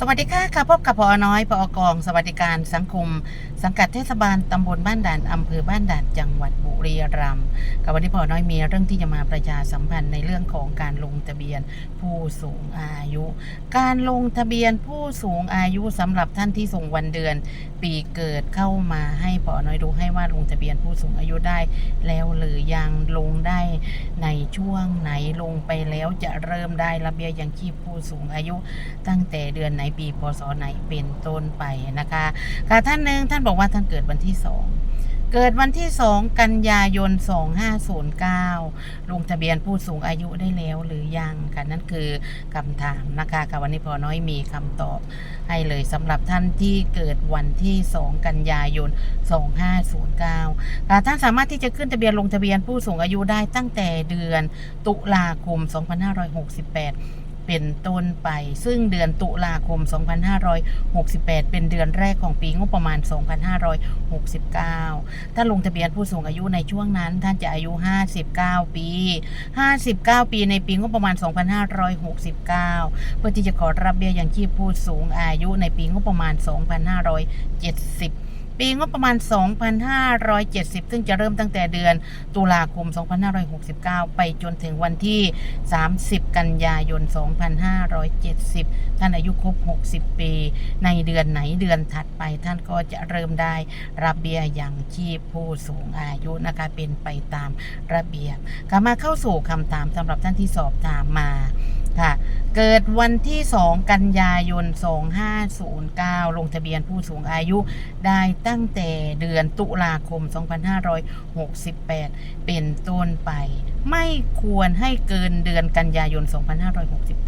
สวัสดีค่ะค่ะพบกับพอน้อยพอกอง สวัสดิการสังคม สังกัดเทศบาลตำบลบ้านด่านอำเภอบ้านด่านจังหวัดบุรีรัมย์กับวันนี้พอน้อยมีเรื่องที่จะมาประชาสัมพันธ์ในเรื่องของการลงทะเบียนผู้สูงอายุ การลงทะเบียนผู้สูงอายุสำหรับท่านที่ส่งวันเดือน ปีเกิดเข้ามาให้พอน้อยดูให้ว่าลงทะเบียนผู้สูงอายุได้แล้วหรือยังลงได้ในช่วงไหนลงไปแล้วจะเริ่มได้ระเบียยังชีพผู้สูงอายุ ตั้งแต่เดือนไหนปีพศไหนเป็นต้นไปนะคะค่ะท่านหนึ่งท่านบอกว่าท่านเกิดวันที่สอง เกิดวันที่สองกันยายน 2509 ลงทะเบียนผู้สูงอายุได้แล้วหรือยังค่ะนั่นคือคำถามนะคะค่ะวันนี้พอน้อยมีคำตอบ ให้เลยสำหรับท่านที่เกิดวันที่ 2 กันยายน 2509ค่ะท่านสามารถที่จะขึ้นทะเบียนลงทะเบียนผู้สูงอายุได้ตั้งแต่เดือนตุลาคม 2568 เป็นต้นไป ซึ่งเดือนตุลาคม 2568 เป็นเดือนแรกของปีงบประมาณ 2569 ถ้าลงทะเบียนผู้สูงอายุในช่วงนั้น ท่านจะอายุ 59 ปี 59 ปีในปีงบประมาณ 2569 เพื่อที่จะขอรับเบี้ยยังชีพผู้สูงอายุในปีงบประมาณ 2570 ปีงบประมาณ 2,570 ซึ่งจะเริ่มตั้งแต่เดือนตุลาคม 2569 ไปจนถึงวันที่ 30 กันยายน 2570 ท่านอายุครบ 60 ปี ในเดือนไหนเดือนถัดไปท่านก็จะเริ่มได้รับเบี้ยยังชีพผู้สูงอายุนะคะเป็นไปตามระเบียบกลับมาเข้าสู่คำถามสำหรับท่านที่สอบถามมาค่ะ เกิดวันที่ 2 กันยายน 2509 ลงทะเบียนผู้สูงอายุได้ตั้งแต่เดือนตุลาคม 2568 เป็นต้นไป ไม่ควรให้เกินเดือนกันยายน 2569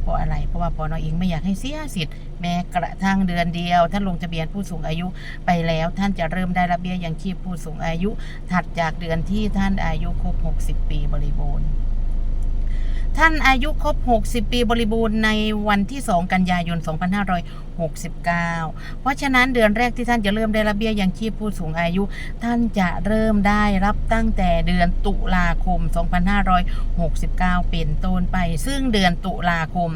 เพราะอะไร เพราะว่าพอนอเองไม่อยากให้เสียสิทธิ์แม้กระทั่งเดือนเดียว ท่านลงทะเบียนผู้สูงอายุไปแล้วท่านจะเริ่มได้รับเบี้ยยังชีพผู้สูงอายุ ถัดจากเดือนที่ท่านอายุครบ 60 ปีบริบูรณ์ ท่านอายุครบ 60 ปีบริบูรณ์ในวันที่ 2 กันยายน 2569 เพราะฉะนั้นเดือนแรกที่ท่านจะเริ่มได้รับเบี้ยยังชีพผู้สูงอายุ ท่านจะเริ่มได้รับตั้งแต่เดือนตุลาคม 2569 เป็นต้นไป ซึ่งเดือนตุลาคม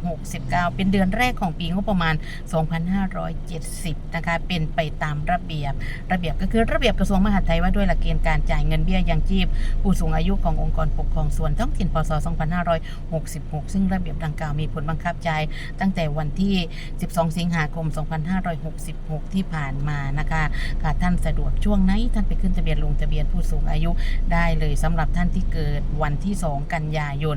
2569 เป็นเดือนแรกของปีงบประมาณ 2570 นะคะ เป็นไปตามระเบียบ ระเบียบก็คือระเบียบกระทรวงมหาดไทยว่าด้วยหลักเกณฑ์การจ่ายเงินเบี้ยยังชีพผู้สูงอายุขององค์กรปกครองส่วนท้องถิ่นพศ 2566 ซึ่งระเบียบดังกล่าวมีผลบังคับใช้ตั้งแต่วันที่ 12 สิงหาคม 2566 ที่ผ่านมานะคะค่ะท่านสะดวกช่วงไหนท่านไปขึ้นทะเบียนลงทะเบียนผู้สูงอายุได้เลยสำหรับท่านที่เกิดวันที่ 2 กันยายน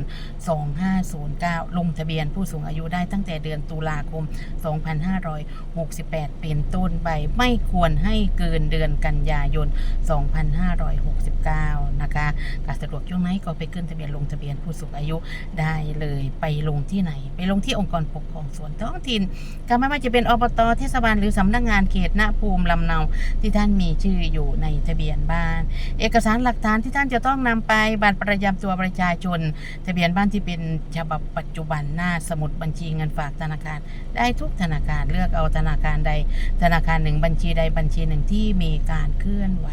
2509 ลงทะเบียนผู้สูงอายุได้ตั้งแต่เดือนตุลาคม 2568 เป็นต้นไปไม่ควรให้เกินเดือนกันยายน 2569 นะคะการสะดวกช่วงไหนก็ไปขึ้นทะเบียนลงทะเบียนผู้สูงอายุได้เลยไปลงที่ไหน ไปลงที่องค์กรปกครองส่วนท้องถิ่นก็ไม่ว่าจะเป็นอบตเทศบาลหรือสำนักงานเขตณภูมิลำเนาที่ท่านมีชื่ออยู่ในทะเบียนบ้าน เอกสารหลักฐานที่ท่านจะต้องนำไปบัตรประจำตัวประชาชน ทะเบียนบ้านที่เป็นฉบับปัจจุบันหน้าสมุดบัญชีเงินฝากธนาคาร ได้ทุกธนาคารเลือกเอาธนาคารใด ธนาคารหนึ่งบัญชีใดบัญชีหนึ่งที่มีการเคลื่อนไหว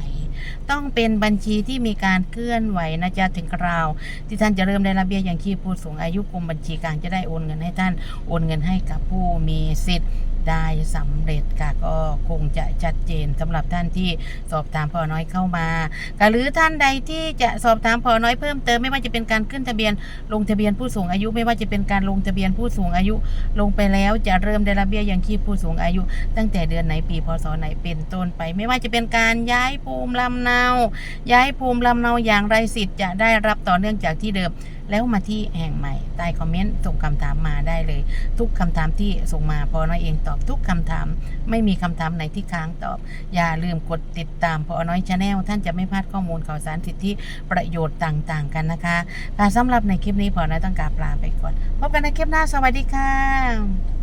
ต้องเป็นบัญชีที่มีการเคลื่อนไหวนะจ๊ะถึงคราว ที่ท่านจะเริ่มได้รับเบี้ยยังชีพผู้สูงอายุกรมบัญชีกลางจะได้โอนเงินให้ท่านโอนเงินให้กับผู้มีสิทธิ์ ได้สำเร็จค่ะก็คงจะชัดเจนสำหรับท่านที่สอบถามพอน้อยเข้ามาหรือท่านใดที่จะสอบถามพอน้อยเพิ่มเติมไม่ว่าจะเป็นการขึ้นทะเบียน ลงทะเบียนผู้สูงอายุ ไม่ว่าจะเป็นการลงทะเบียนผู้สูงอายุ ลงไปแล้วจะเริ่มได้รับเบี้ยยังชีพผู้สูงอายุ ตั้งแต่เดือนไหนปีพศไหนเป็นต้นไป ไม่ว่าจะเป็นการย้ายภูมิลำเนา ย้ายภูมิลำเนาอย่างไรสิทธิ์จะได้รับต่อเนื่องจากที่เดิม แล้วมาที่แห่งใหม่ใต้คอมเมนต์ส่งคำถามมาได้เลย ทุกคำถามที่ส่งมาพอน้อยเองตอบทุกคำถาม ไม่มีคำถามไหนที่ค้างตอบ อย่าลืมกดติดตามพอน้อยชาแนลท่านจะไม่พลาดข้อมูลข่าวสารสิทธิประโยชน์ต่างๆ กันนะคะค่ะสำหรับในคลิปนี้พอน้อยต้องกราบลาไปก่อนพบกันในคลิปหน้าสวัสดีค่ะ